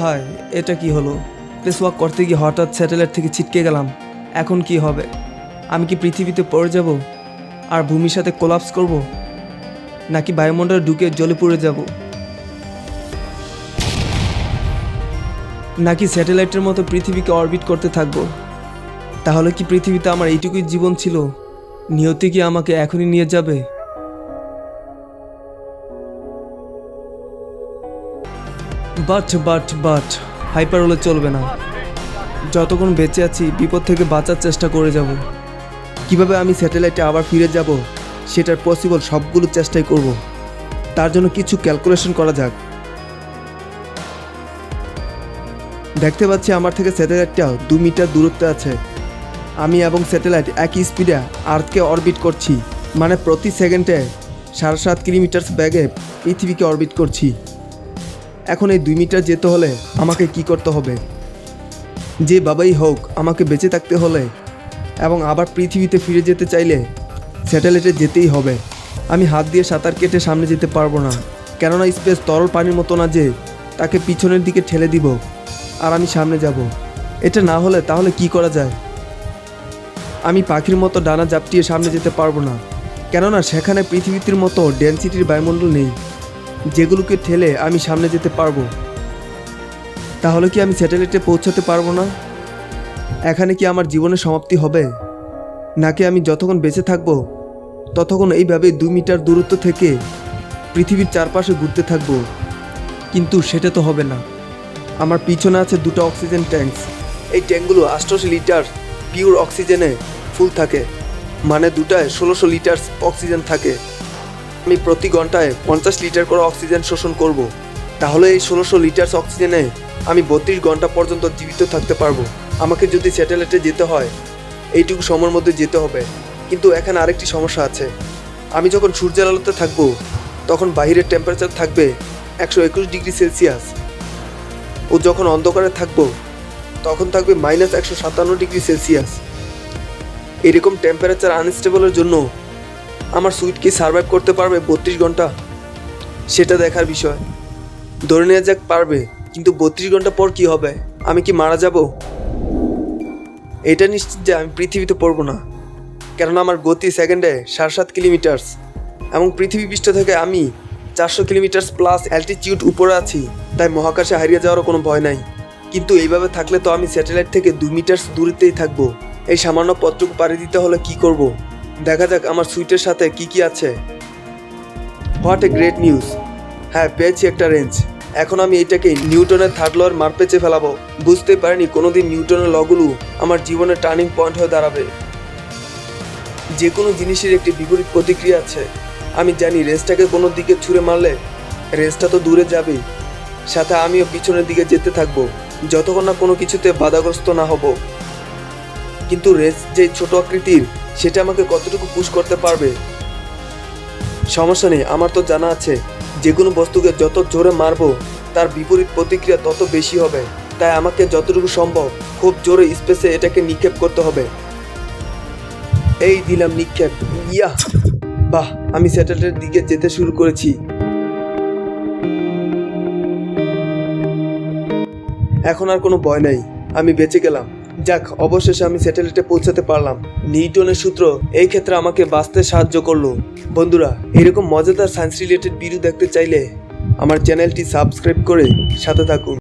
হায়, এটা কি হলো? স্পেস ওয়াক করতে গিয়ে হঠাৎ স্যাটেলাইট থেকে ছিটকে গেলাম। এখন কি হবে? আমি কি পৃথিবীতে পড়ে যাব? আর ভূমির সাথে কোলাপস করব? নাকি বায়ুমণ্ডলে ঢুকে জলে পড়ে যাব? নাকি স্যাটেলাইটের মতো পৃথিবীকে অরবিট করতে থাকব? তাহলে কি পৃথিবীতে আমার এইটুকুই জীবন ছিল? নিয়তি কি আমাকে এখনই নিয়ে যাবে? বাট বাট বাট হাইপার হলে চলবে না। যতক্ষণ বেঁচে আছি, বিপদ থেকে বাঁচার চেষ্টা করে যাব। কীভাবে আমি স্যাটেলাইটে আবার ফিরে যাব, সেটার পসিবল সবগুলো চেষ্টাই করব। তার জন্য কিছু ক্যালকুলেশন করা যাক। দেখতে পাচ্ছি আমার থেকে স্যাটেলাইটটা দু মিটার দূরত্বে আছে। আমি এবং স্যাটেলাইট একই স্পিডে আর্থকে অরবিট করছি। মানে প্রতি সেকেন্ডে সাড়ে সাত কিলোমিটার ব্যাগে পৃথিবীকে অরবিট করছি। এখন এই দুই মিটার যেতে হলে আমাকে কি করতে হবে? যে বাবাই হোক, আমাকে বেঁচে থাকতে হলে এবং আবার পৃথিবীতে ফিরে যেতে চাইলে স্যাটেলাইটে যেতেই হবে। আমি হাত দিয়ে সাঁতার কেটে সামনে যেতে পারব না। কেননা স্পেস তরল পানির মতো না যে তাকে পিছনের দিকে ঠেলে দিব আর আমি সামনে যাব। এটা না হলে তাহলে কি করা যায়? আমি পাখির মতো ডানা জাপটিয়ে সামনে যেতে পারব না। কেননা সেখানে পৃথিবীর মতো ডেন্সিটির বায়ুমণ্ডল নেই। যেগুলোকে ঠেলে আমি সামনে যেতে পারব। তাহলে কি আমি স্যাটেলাইটে পৌঁছাতে পারব না? এখানে কি আমার জীবনের সমাপ্তি হবে? নাকি আমি যতক্ষণ বেঁচে থাকব, ততক্ষণ এইভাবে দু মিটার দূরত্ব থেকে পৃথিবীর চারপাশে ঘুরতে থাকব? কিন্তু সেটা তো হবে না। আমার পিছনে আছে দুটো অক্সিজেন ট্যাঙ্কস। এই ট্যাঙ্কগুলো আষ্টশো লিটার পিওর অক্সিজেনে ফুল থাকে। মানে দুটায় ষোলোশো লিটার অক্সিজেন থাকে। আমি প্রতি ঘন্টায় পঞ্চাশ লিটার করে অক্সিজেন শোষণ করব। তাহলে এই ষোলোশো লিটার অক্সিজেনে আমি বত্রিশ ঘণ্টা পর্যন্ত জীবিত থাকতে পারব। আমাকে যদি স্যাটেলাইটে যেতে হয়, এইটুকু সময়ের মধ্যে যেতে হবে। কিন্তু এখানে আরেকটি সমস্যা আছে। আমি যখন সূর্যের আলোতে থাকব, তখন বাইরের টেম্পারেচার থাকবে একশো একুশ ডিগ্রি সেলসিয়াস। ও যখন অন্ধকারে থাকব, তখন থাকবে মাইনাস একশো সাতান্ন ডিগ্রি সেলসিয়াস। এরকম টেম্পারেচার আনস্টেবলের জন্য আমার সুইট কি সার্ভাইভ করতে পারবে বত্রিশ ঘণ্টা? সেটা দেখার বিষয়। ধরে নেওয়া যাক পারবে, কিন্তু বত্রিশ ঘণ্টা পর কি হবে? আমি কি মারা যাব? এটা নিশ্চিত যে আমি পৃথিবীতে পড়ব না। কেননা আমার গতি সেকেন্ডে সাড়ে সাত কিলোমিটার্স এবং পৃথিবী পৃষ্ঠ থেকে আমি চারশো কিলোমিটার্স প্লাস অ্যালটিটিউড উপরে আছি, তাই মহাকাশে হারিয়ে যাওয়ারও কোনো ভয় নাই। কিন্তু এইভাবে থাকলে তো আমি স্যাটেলাইট থেকে দু মিটার দূরত্বেই থাকব। এই সামান্য পথটুকু পাড়ি দিতে হলে কি করব। দেখা যাক আমার সুইটের সাথে কি কি আছে। হোয়াট এ গ্রেট নিউজ হ্যাঁ পেয়েছি একটা রেঞ্জ এখন আমি এটাকে নিউটনের থার্ড লয়ের মার পেঁচে ফেলাবো। বুঝতে পারিনি, কোনোদিন নিউটনের লগুলো আমার জীবনের টার্নিং পয়েন্ট হয়ে দাঁড়াবে। যে কোনো জিনিসের একটি বিপরীত প্রতিক্রিয়া আছে। আমি জানি রেসটাকে কোনো দিকে ছুঁড়ে মারলে রেসটা তো দূরে যাবেই সাথে আমিও পিছনের দিকে যেতে থাকব, যতক্ষণ না কোনো কিছুতে বাধাগ্রস্ত না হব। কিন্তু রেস যে ছোট আকৃতির, সেটা আমাকে কতটুকু পুশ করতে পারবে? সমস্যা নেই, আমার তো জানা আছে, যে কোনো বস্তুকে যত জোরে মারবো, তার বিপরীত প্রতিক্রিয়া তত বেশি হবে। তাই আমাকে যতটুকু সম্ভব খুব জোরে স্পেসে এটাকে নিক্ষেপ করতে হবে। এই দিলাম নিক্ষেপ। ইয়া বাহ, আমি স্যাটেলাইটের দিকে যেতে শুরু করেছি। এখন আর কোনো ভয় নাই, আমি বেঁচে গেলাম। যাক, অবশেষে আমি স্যাটেলাইটে পৌঁছাতে পারলাম। নিউটনের সূত্র এই ক্ষেত্রে আমাকে বাঁচতে সাহায্য করল। বন্ধুরা, এরকম মজাদার সায়েন্স রিলেটেড ভিডিও দেখতে চাইলে আমার চ্যানেলটি সাবস্ক্রাইব করে সাথে থাকুন।